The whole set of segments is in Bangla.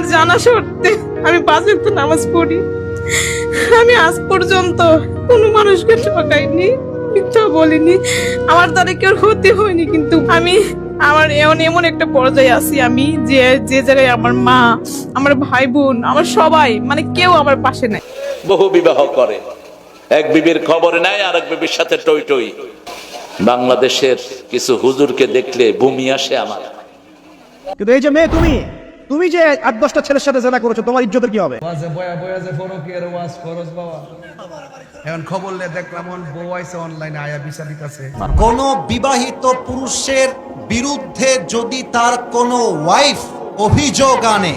আমার জানা সত্ত্বে আমি পাঁচের তো নামাজ পড়ি। আমি আজ পর্যন্ত কোনো মানুষকে ঠকাইনি মিথ্যা বলিনি। আমার দ্বারা কেউ ক্ষতি হয়নি কিন্তু আমি আমার এমন এমন একটা পর্যায়ে আছি আমি যে যে জায়গায় আমার মা আমার ভাই বোন আমার সবাই মানে কেউ আমার পাশে নাই। বহু বিবাহ করে। এক বিবির খবর নেয় আর এক বিবির সাথে টই টই। বাংলাদেশের কিছু হুজুরকে দেখলে বমি আসে আমার। কিন্তু এই যে মেয়ে তুমি তুমি যে আট দশটা ছেলের সাথে জেনা করেছ তোমার ইজ্জতের কি হবে? এখন খবর দেখলাম বউ আইছে অনলাইনে আয়া বিচার দিতেছে। কোন বিবাহিত পুরুষের বিরুদ্ধে যদি তার কোনো ওয়াইফ অভিযোগ আনে।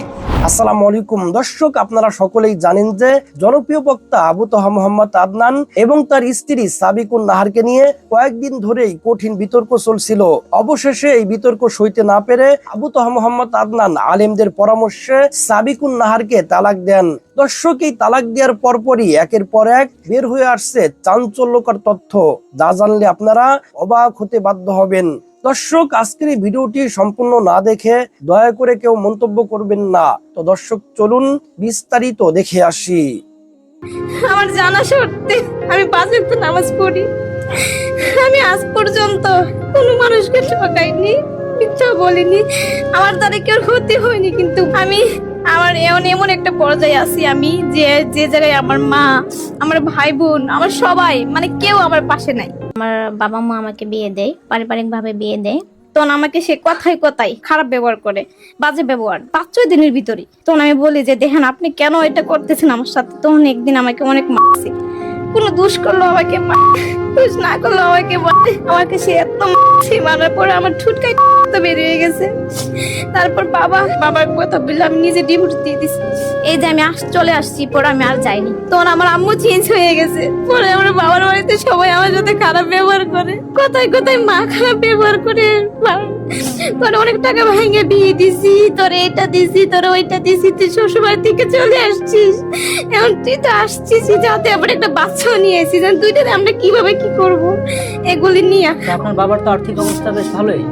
আসসালামু আলাইকুম। দর্শক, আপনারা সকলেই জানেন যে জনপ্রিয় বক্তা আবু মোহাম্মদ আদনান এবং তার স্ত্রী সাবিকুন নাহারকে নিয়ে কয়েকদিন ধরেই কঠিন বিতর্ক চলছিল। অবশেষে এই বিতর্ক সইতে না পেরে আবু মোহাম্মদ আদনান আলেমদের পরামর্শে সাবিকুন নাহারকে তালাক দেন। দর্শক, এই তালাক দেওয়ার পরপরই একের পর এক বের হয়ে আসছে চাঞ্চল্যকর তথ্য। যা জানলে আপনারা অবাক হতে বাধ্য হবেন। দর্শক, আজকের এই ভিডিওটি সম্পূর্ণ না দেখে দয়া করে কেউ মন্তব্য করবেন না। তো দর্শক, চলুন বিস্তারিত দেখে আসি। আমার জানা সত্ত্বে আমি পাঁচের তো নামাজ পড়ি। আমি আজ পর্যন্ত কোনো মানুষকে ঠকাইনি, মিথ্যা বলিনি। আমার দ্বারা কেউ ক্ষতি হয়নি কিন্তু আমি আমার এমন এমন একটা পর্যায়ে আছি আমি যে যে জায়গায় আমার মা, আমার ভাই বোন, আমার সবাই মানে কেউ আমার পাশে নাই। আমার বাবা মা আমাকে বিয়ে দেয় পারিবারিক ভাবে বিয়ে দেয়। তখন আমাকে সে কথায় কথায় খারাপ ব্যবহার করে, বাজে ব্যবহার পাঁচ ছয় দিনের ভিতরে তখন আমি বলি যে, দেখেন, আপনি কেন এটা করতেছেন আমার সাথে? তখন একদিন আমাকে অনেক মারছে। কোনো দোষ আমাকে আমাকে মা- না করল আমাকে মারে। আমাকে সে এত মারছে, মারার পরে আমার ঠুটকাই তো বেরিয়ে গেছে। তারপর বাবা, বাবার কথা বললে, আমি নিজে ডিভোর্স দিয়ে দিছি। এই যে আমি আস, চলে আসছি, পরে আমি আর যাইনি। তখন আমার আম্মু চেঞ্জ হয়ে গেছে। পরে আমার বাবার বাড়িতে সবাই আমার সাথে খারাপ ব্যবহার করে। কোথায় কোথায় মা খারাপ ব্যবহার করে? তোর অনেক টাকা ভেঙে, বিয়ে দিছি, তোর এটা দিছি, তোর ওইটা দিছি, তুই শ্বশুরবাড়ি থেকে চলে আসছিস। এখন তুই তো আসছিস যাতে আবার একটা বাচ্চাও নিয়ে এসেছিস দুইটাতে আমরা কীভাবে কি করব? এগুলি নিয়ে। আপনার বাবার তো আর্থিক অবস্থা বেশ ভালোই।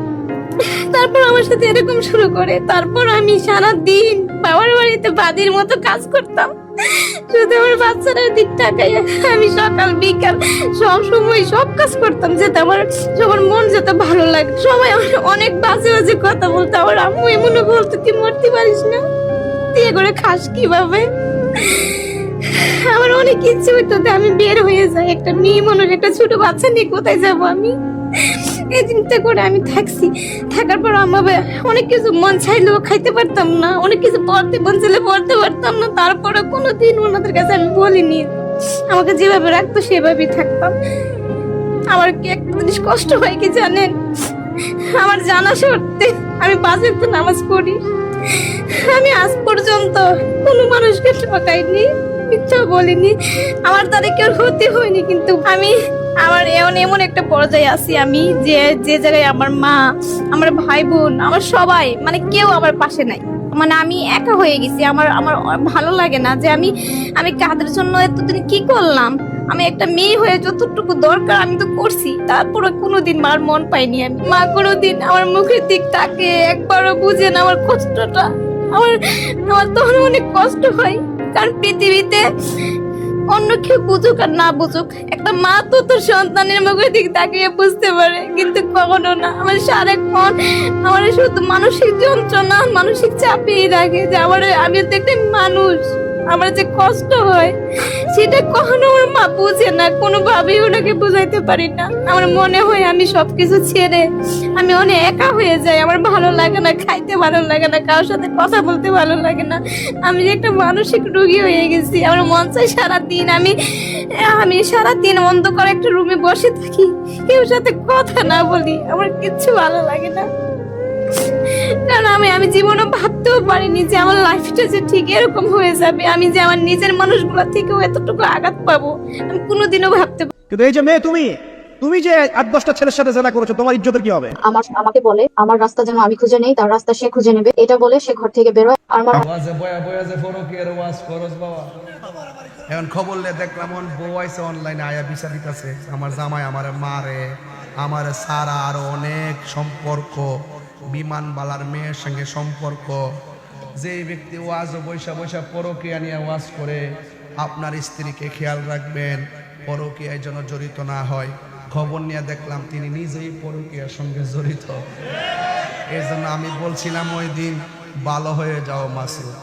তারপর আমার সাথে এরকম শুরু করে। তারপর আমি সারা দিন বাবার বাড়িতে বাদির মতো কাজ করতাম। শুধু আমার বাচ্চাদের দিক টাকাই আমি সকাল বিকাল সব সময় সব কাজ করতাম যাতে আমার সবার মন যেতে ভালো লাগে। সবাই আমার অনেক বাজে বাজে কথা বলতো। আমার আম্মু এমনও বলতো তুই মরতে পারিস না। এ করে খাস কীভাবে? আমার অনেক ইচ্ছে হইতো আমি বের হয়ে যাই, একটা মেয়ে মানুষ একটা ছোট বাচ্চা নিয়ে কোথায় যাব আমি? এই চিন্তা করে আমি থাকছি। থাকার পর আমার অনেক কিছু মন চাইলেও খাইতে পারতাম না, অনেক কিছু পড়তে মন চাইলে পড়তে পারতাম না, তারপরে কোনো দিন ওনাদের কাছে আমি বলিনি। আমাকে যেভাবে রাখতো সেভাবেই থাকতাম। আমার কি একটা জিনিস কষ্ট হয় কি জানেন? আমার জানা সত্ত্বে আমি পাঁচের তো নামাজ পড়ি। আমি আজ পর্যন্ত কোনো মানুষকে ঠকাইনি। মিথ্যা বলিনি। আমার দ্বারা কেউ ক্ষতি হয়নি কিন্তু আমি আমার এমন এমন একটা পর্যায়ে আছি আমি যে যে জায়গায় আমার মা, আমার ভাই বোন, আমার সবাই মানে কেউ আমার পাশে নাই। মানে আমি একা হয়ে গেছি। আমার আমার ভালো লাগে না যে আমি আমি কাদের জন্য এতদিন কি করলাম? আমি একটা মেয়ে হয়ে যতটুকু দরকার আমি তো করছি। তারপরে কোনোদিন মার মন পাইনি আমি। মা কোনোদিন আমার মুখের দিক তাকে একবারও বুঝে না আমার কষ্টটা। আমার আমার তখন অনেক কষ্ট হয়। কারণ পৃথিবীতে অন্য কেউ বুঝুক আর না বুঝুক, একটা মা তো তোর সন্তানের মুখের দিক তাকিয়ে বুঝতে পারে, কিন্তু কখনো না। আমার সারাক্ষণ আমার শুধু মানসিক যন্ত্রণা, মানসিক চাপিয়ে রাখে যে আমার আমি তো একটা মানুষ। আমার যে কষ্ট হয়, সেটা কখনো আমার মা বুঝে না, কোনোভাবেই ওনাকে বুঝাইতে পারি না। আমার মনে হয় আমি সবকিছু ছেড়ে আমি অনেক একা হয়ে যাই। আমার ভালো লাগে না, খাইতে ভালো লাগে না, কারোর সাথে কথা বলতে ভালো লাগে না। আমি যে একটা মানসিক রোগী হয়ে গেছি। আমার মন চাই সারাদিন আমি আমি সারাদিন অন্ধকার একটা রুমে বসে থাকি, কেউ সাথে কথা না বলি। আমার কিচ্ছু ভালো লাগে না। আমি আমি জীবনে ভাবতেও পারিনি যে আমার লাইফটা যে ঠিক এরকম হয়ে যাবে। আমি যে আমার নিজের মানুষগুলো থেকেও এতটুকু আঘাত পাবো আমি কোনোদিনও ভাবতে কিন্তু এই যে মেয়ে তুমি তুমি যে আট দশটা ছেলের সাথে জেনা করেছ তোমার ইজ্জতের কি হবে? আমার আমাকে বলে আমার রাস্তা যেন আমি খুঁজে নেই তার রাস্তা সে খুঁজে নেবে। এটা বলে সে ঘর থেকে বেরোয় আর আমার বয়া বয়া যে ফরকের ওয়াজ বাবা। এখন খবর লে দেখলাম অন বউ আইছে অনলাইনে আয়া বিচার দিতেছে। আমার জামাই আমার মারে আমার সারা আরও অনেক সম্পর্ক। বিমান বালার মেয়ের সঙ্গে সম্পর্ক। যে ব্যক্তি ওয়াজ বৈশা বৈশা পরকিয়া নিয়ে ওয়াজ করে, আপনার স্ত্রীকে খেয়াল রাখবেন, পরকিয়ায় যেন জড়িত না হয়। খবর নিয়ে দেখলাম তিনি নিজেই পরকিয়ার সঙ্গে জড়িত। এই জন্য আমি বলছিলাম ওই দিন, ভালো হয়ে যাও মাসুদ।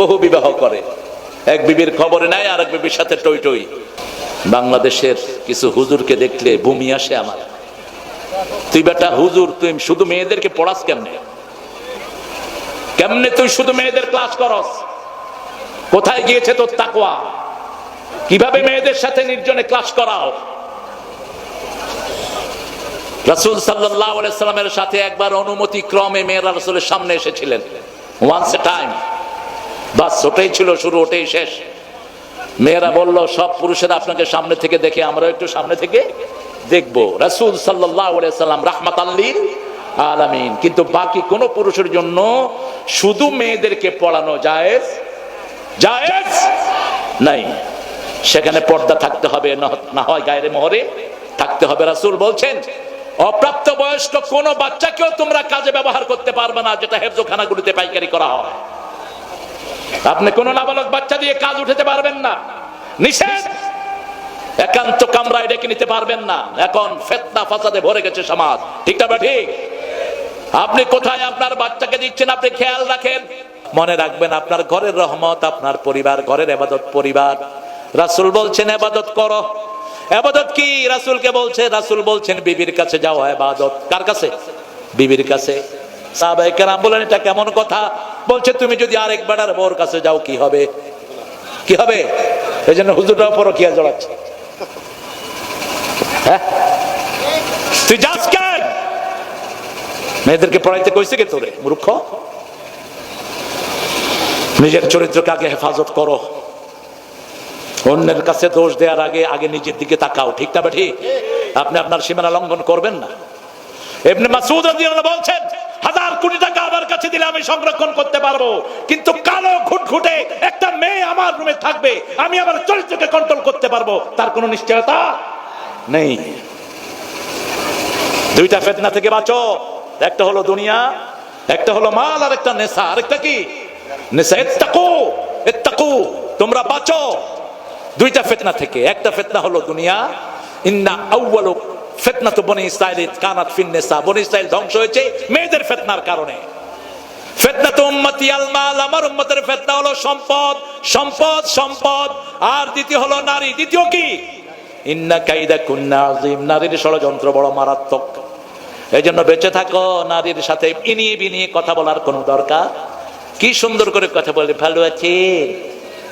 বহু বিবাহ করে। এক বিবির খবরে নেয় আর এক বিবির সাথে টই টই বাংলাদেশের কিছু হুজুরকে দেখলে বমি আসে আমার। তুই বেটা হুজুর, তুই শুধু মেয়েদেরকে পড়াস কেমনে? কেমনে তুই শুধু মেয়েদের ক্লাস করস? কোথায় গিয়েছে তোর তাকওয়া? কীভাবে মেয়েদের সাথে নির্জনে ক্লাস করাও? রাসূল সাল্লামের সাথে একবার অনুমতি ক্রমে মেয়েরা রাসূলের সামনে এসেছিলেন। ওয়ান্স এ টাইম বাস, ওটাই ছিল শুরু, ওটাই শেষ। মেয়েরা বলল, সব পুরুষেরা আপনাকে সামনে থেকে দেখে আমরা একটু সামনে থেকে দেখব। রাসূল সাল্লাম রাহমাত আল্লিল আলামিন। কিন্তু বাকি কোন পুরুষের জন্য শুধু মেয়েদেরকে পড়ানো জায়েজ? জায়েজ নাই। সেখানে পর্দা থাকতে হবে, না- হয় গায়ের মোহরে থাকতে হবে। রাসূল বলছেন অপ্রাপ্ত বয়স্ক কোন বাচ্চাকেও তোমরা কাজে ব্যবহার করতে পারবে না, যেটা হেফজোখানাগুলিতে পাইকারি করা হয়। আপনি কোন নাবালক বাচ্চা দিয়ে কাজ উঠাতে পারবেন না। নিষেধ একান্ত কামরায় ডেকে নিতে পারবেন না। এখন ফেতনা ফাসাদে ভরে গেছে সমাজ। ঠিক না ঠিক আপনি কোথায় আপনার বাচ্চাকে দিচ্ছেন? আপনি খেয়াল রাখেন। মনে রাখবেন, আপনার ঘরের রহমত, আপনার পরিবার, ঘরের এবাদত পরিবার। রাসূল বলছেন, এবাদত করো। এবাদত কি? রাসূলকে বলছে, রাসূল বলছেন, বিবির কাছে যাও, এবাদত। কার কাছে? বিবির কাছে। কেরাম বলেন, এটা কেমন কথা? বলছে, তুমি যদি আরেক বেড়ার বউর কাছে যাও, কি হবে? কি হবে? এই জন্য হুজুররাও পরকিয়া জড়াচ্ছে। হ্যাঁ? তুই যাস কেন? মেয়েদেরকে পড়াইতে কইছে কে তোরে, মূর্খ? নিজের চরিত্রকে আগে হেফাজত করো। অন্যের কাছে দোষ দেওয়ার আগে আগে নিজের দিকে তাকাও, ঠিক না আপনি আপনার সীমানা লঙ্ঘন করবেন না। এমনি মাসুদ বলছেন হাজার কোটি টাকা আমার কাছে দিলে আমি সংরক্ষণ করতে পারব। কিন্তু কালো ঘুটঘুটে একটা মেয়ে আমার রুমে থাকবে, আমি আমার চরিত্রকে কন্ট্রোল করতে পারব। তার কোনো নিশ্চয়তা নেই। দুইটা ফেতনা থেকে বাঁচো। একটা হলো দুনিয়া, একটা হলো মাল, আর একটা নেশা। আরেকটা কি? নেশা। তোমরা বাঁচো। দুইটা ফেতনা থেকে। একটা ফেতনা হলো দুনিয়া। ইন্না আউয়ালু ফেতনা তো বনি ইসরাইল কানাত ফিন নেশা। বনি ইসরাইল ধ্বংস হয়েছে মেয়েদের ফেতনার কারণে। মাল, আমার উম্মতের হলো সম্পদ সম্পদ সম্পদ। আর দ্বিতীয় নারী। দ্বিতীয় কি? ইন্না ষড়যন্ত্র বড় মারাত্মক। এই জন্য বেঁচে থাকো, নারীর সাথে বিনিয়ে কথা বলার কোনো দরকার? কি সুন্দর করে কথা বলবি ভালো আছে।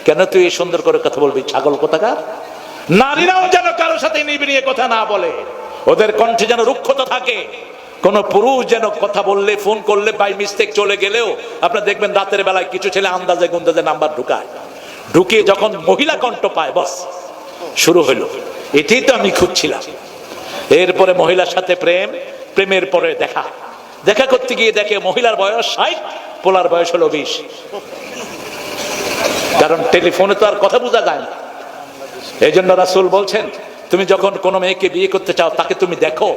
কেন তুই সুন্দর করে কথা বলবি, ছাগল কোথাকার? নারীরাও যেন কারোর সাথে বিনিয়ে কথা না বলে। ওদের কণ্ঠে যেন রুক্ষতা থাকে। কোন পুরুষ যেন কথা বললে, ফোন করলে বাই মিস্টেক চলে গেলেও, আপনার দেখবেন রাতের বেলায় কিছু ছেলে আন্দাজে গুন্দাজে নাম্বার ঢুকায়। ঢুকিয়ে যখন মহিলা কণ্ঠ পায়, বস, শুরু হলো। এটাই তো আমি খুঁজছিলাম। এরপরে মহিলার সাথে প্রেম, প্রেমের পরে দেখা। দেখা করতে গিয়ে দেখে মহিলার বয়স ষাট, পোলার বয়স হলো বিশ। কারণ টেলিফোনে তো আর কথা বোঝা যায় না। এই জন্য রাসুল বলছেন তুমি যখন কোনো মেয়েকে বিয়ে করতে চাও, তাকে তুমি দেখো।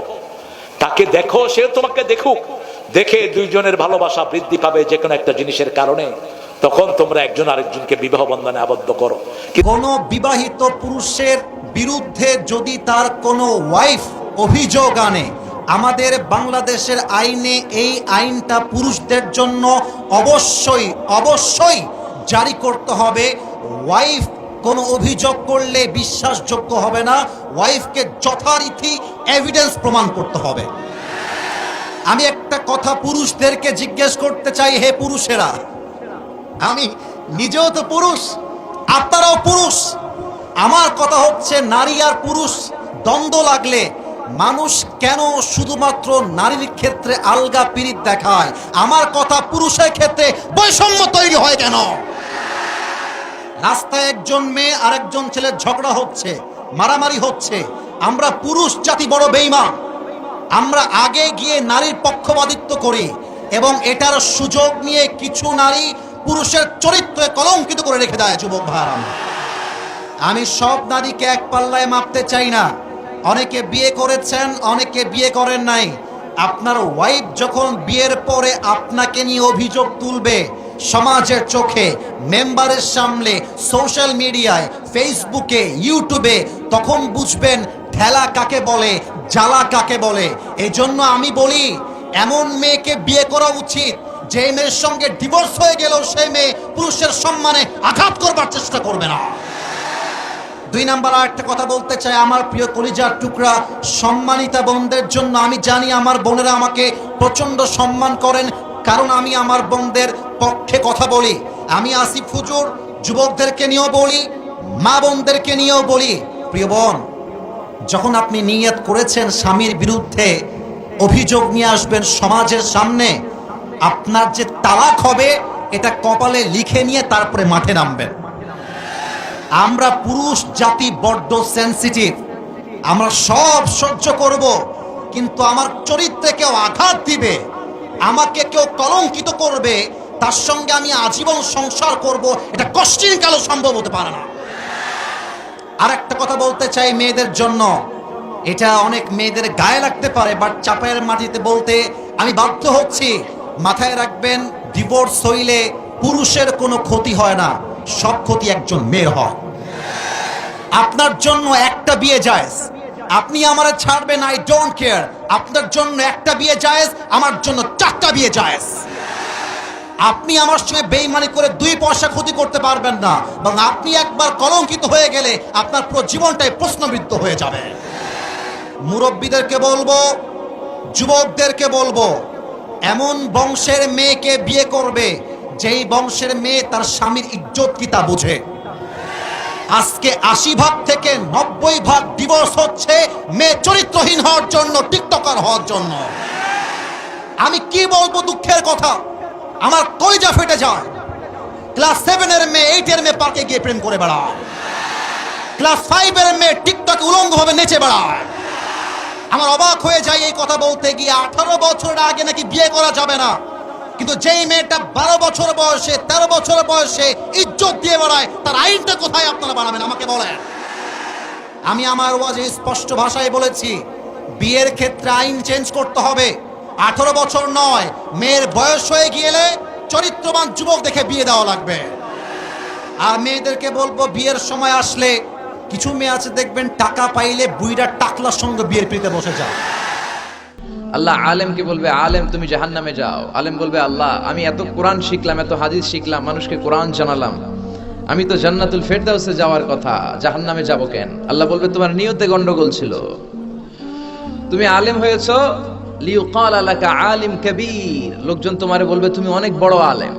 তাকে দেখো সে তোমাকে দেখুক। দেখে দুইজনের ভালোবাসা বৃদ্ধি পাবে যে কোনো একটা জিনিসের কারণে। তখন তোমরা একজন আরেকজনকে বিবাহ বন্ধনে আবদ্ধ করো। কোনো বিবাহিত পুরুষের বিরুদ্ধে যদি তার কোনো ওয়াইফ অভিযোগ আনে, আমাদের বাংলাদেশের আইনে এই আইনটা পুরুষদের জন্য অবশ্যই অবশ্যই জারি করতে হবে। ওয়াইফ কোনো অভিযোগ করলে বিশ্বাসযোগ্য হবে না, ওয়াইফকে যথারীতি এভিডেন্স প্রমাণ করতে হবে। আমি একটা কথা পুরুষদেরকে জিজ্ঞেস করতে চাই, হে পুরুষেরা, আমি নিজেও তো পুরুষ, আপনারাও পুরুষ। আমার কথা হচ্ছে নারী আর পুরুষ, দ্বন্দ্ব লাগলে মানুষ কেন শুধুমাত্র নারীর ক্ষেত্রে আলগা পিরিত দেখায়? আমার কথা পুরুষের ক্ষেত্রে বৈষম্য তৈরি হয় কেন? রাস্তায় একজন মেয়ে আরেকজন ছেলের ঝগড়া হচ্ছে, মারামারি হচ্ছে। আমরা পুরুষ জাতি বড় বেইমান আমরা আগে গিয়ে নারীর পক্ষপাতিত্ব করি এবং এটার সুযোগ নিয়ে কিছু নারী পুরুষের চরিত্রে কলঙ্কিত করে রেখে দেয়, যুবক ভাইরা আমি সব নারীকে এক পাল্লায় মাপতে চাই না। অনেকে বিয়ে করেছেন, অনেকে বিয়ে করেন নাই। আপনার ওয়াইফ যখন বিয়ের পরে আপনাকে নিয়ে অভিযোগ তুলবে সমাজের চোখে, মেম্বারের সামনে সোশ্যাল মিডিয়ায় ফেসবুকে ইউটিউবে তখন বুঝবেন ঠেলা কাকে বলে, জ্বালা কাকে বলে। এজন্য আমি বলি, এমন মেয়েকে বিয়ে করা উচিত যে মেয়ের সঙ্গে ডিভোর্স হয়ে গেলেও সেই মেয়ে পুরুষের সম্মানে আঘাত করবার চেষ্টা করবে না। দুই নাম্বার আর একটা কথা বলতে চাই, আমার প্রিয় কলিজার টুকরা, সম্মানিতা বোনদের জন্য আমি জানি আমার বোনেরা আমাকে প্রচণ্ড সম্মান করেন, কারণ আমি আমার বোনদের পক্ষে কথা বলি। আমি আসিফ হুজুর, যুবকদেরকে নিয়েও বলি, মা বোনদেরকে নিয়েও বলি। প্রিয় বোন, যখন আপনি নিয়ত করেছেন স্বামীর বিরুদ্ধে অভিযোগ নিয়ে আসবেন সমাজের সামনে, আপনার যে তালাক হবে, এটা কপালে লিখে নিয়ে তারপরে মাঠে নামবেন। আমরা পুরুষ, জাতি বড্ড সেন্সিটিভ আমরা সব সহ্য করব, কিন্তু আমার চরিত্রে কেউ আঘাত দিবে, আমাকে কেউ কলঙ্কিত করবে তার সঙ্গে আমি আজীবন সংসার করব, এটা কষ্টিন কালো সম্ভব হতে পারে না। আর একটা কথা বলতে চাই মেয়েদের জন্য। এটা অনেক মেয়েদের গায়ে লাগতে পারে বাট চাপায়ের মাটিতে বলতে আমি বাধ্য হচ্ছি, মাথায় রাখবেন ডিভোর্স হইলে পুরুষের কোনো ক্ষতি হয় না, সব ক্ষতি একজন মেয়ের হয়। আপনার জন্য একটা বিয়ে জায়েজ। আপনি আমারে ছাড়বেন আই ডোন্ট কেয়ার আপনার জন্য একটা বিয়ে জায়েজ, আমার জন্য চারটা বিয়ে জায়েজ। আপনি আমার সঙ্গে বেইমানি করে দুই পয়সা ক্ষতি করতে পারবেন না এবং আপনি একবার কলঙ্কিত হয়ে গেলে আপনার পুরো জীবনটাই প্রশ্নবিদ্ধ হয়ে যাবে। মুরব্বীদেরকে বলব, যুবকদেরকে বলব, এমন বংশের মেয়েকে বিয়ে করবে, যেই বংশের মেয়ে তার স্বামীর ইজ্জত কি তা বুঝে। আজকে আশি ভাগ থেকে নব্বই ভাগ ডিভোর্স হচ্ছে, মেয়ে চরিত্রহীন হওয়ার জন্য, টিকটকার হওয়ার জন্য। আমি কি বলব দুঃখের কথা? আমার কইজা ফেটে যায়। ক্লাস সেভেনের মেয়ে এইটের মেয়ে পার্কে গিয়ে প্রেম করে বেড়ায়। ক্লাস ফাইভের মেয়ে টিকটকে উলঙ্গ ভাবে নেচে বেড়ায়। আমার অবাক হয়ে যায় এই কথা বলতে গিয়ে, আঠারো বছর আগে নাকি বিয়ে করা যাবে না। কিন্তু যেই মেয়েটা বারো বছর বয়সে, তেরো বছর বয়সে ইজ্জত দিয়ে বেড়ায়, তার আইনটা কোথায় আপনারা বাড়াবেন আমাকে বলেন। আমি আমার ওয়াজে স্পষ্ট ভাষায় বলেছি, বিয়ের ক্ষেত্রে আইন চেঞ্জ করতে হবে। আঠারো বছর নয়, মেয়ের বয়স হয়ে গেলে চরিত্রবান যুবক দেখে বিয়ে দেওয়া লাগবে। আর মেয়েদেরকে বলব, বিয়ের সময় আসলে কিছু মেয়ে আছে, দেখবেন টাকা পাইলে বুইরা টাকলার সঙ্গে বিয়ের পিড়িতে বসে যায়। আল্লাহ আলেমকে বলবে? আলেম, তুমি জাহান্নামে যাও। আলেম বলবে, আল্লাহ, আমি এত কোরআন শিখলাম, এত হাদিস শিখলাম, মানুষকে কোরআন জানালাম। আমি তো জান্নাতুল ফেরদাউসে যাওয়ার কথা, জাহান্নামে যাব কেন? আল্লাহ বলবে, তোমার নিয়তে গন্ডগোল ছিল। তুমি আলেম হয়েছো আলিম লোকজন তোমারে বলবে, তুমি অনেক বড় আলেম।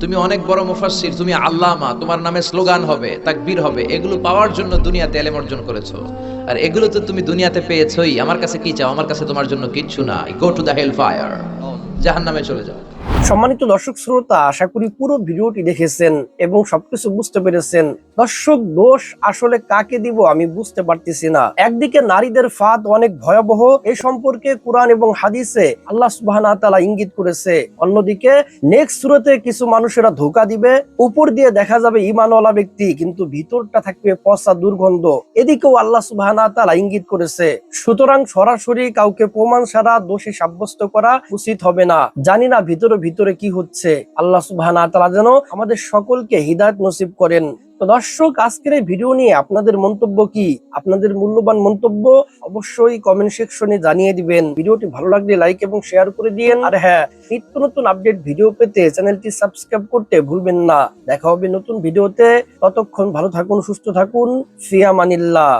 তুমি অনেক বড় মুফাসসির। তুমি আল্লামা। তোমার নামে স্লোগান হবে, তাকবীর হবে। এগুলো পাওয়ার জন্য দুনিয়াতে এলেম অর্জন করেছ। আর এগুলো তো তুমি দুনিয়াতে পেয়েছই। আমার কাছে কি চাও? আমার কাছে তোমার জন্য কিচ্ছু না go to the hell fire জাহান্নামে চলে যাও। সম্মানিত দর্শক শ্রোতা, আশা করি পুরো ভিডিওটি দেখেছেন এবং সবকিছু বুঝতে পেরেছেন। দর্শক দোষ আসলে কাকে দিব আমি বুঝতে পারতেছি না। একদিকে নারীদের ফাঁদ অনেক ভয়াবহ, এ সম্পর্কে কোরআন এবং হাদিসে আল্লাহ সুবাহ ইঙ্গিত করেছে। অন্যদিকে নেক্সট সুরতে কিছু মানুষেরা ধোকা দিবে, উপর দিয়ে দেখা যাবে ইমানওয়ালা ব্যক্তি, কিন্তু ভিতরটা থাকবে পচা দুর্গন্ধ। এদিকেও আল্লাহ সুবাহ ইঙ্গিত করেছে, সুতরাং সরাসরি কাউকে প্রমাণ ছাড়া দোষী সাব্যস্ত করা উচিত হবে না। জানি না ভিতরে ভিতরে কি হচ্ছে? আল্লাহ সুবাহ যেন আমাদের সকলকে হৃদায়ত নসিব করেন। তো দর্শক, আজকের এই ভিডিও নিয়ে আপনাদের মন্তব্য কি? আপনাদের মূল্যবান মন্তব্য অবশ্যই কমেন্ট সেকশনে জানিয়ে দিবেন। ভিডিওটি ভালো লাগলে লাইক এবং শেয়ার করে দিয়েন। আর হ্যাঁ নিত্য নতুন আপডেট ভিডিও পেতে চ্যানেলটি সাবস্ক্রাইব করতে ভুলবেন না। দেখা হবে নতুন ভিডিওতে ততক্ষণ ভালো থাকুন, সুস্থ থাকুন। ফিয়ামানিল্লাহ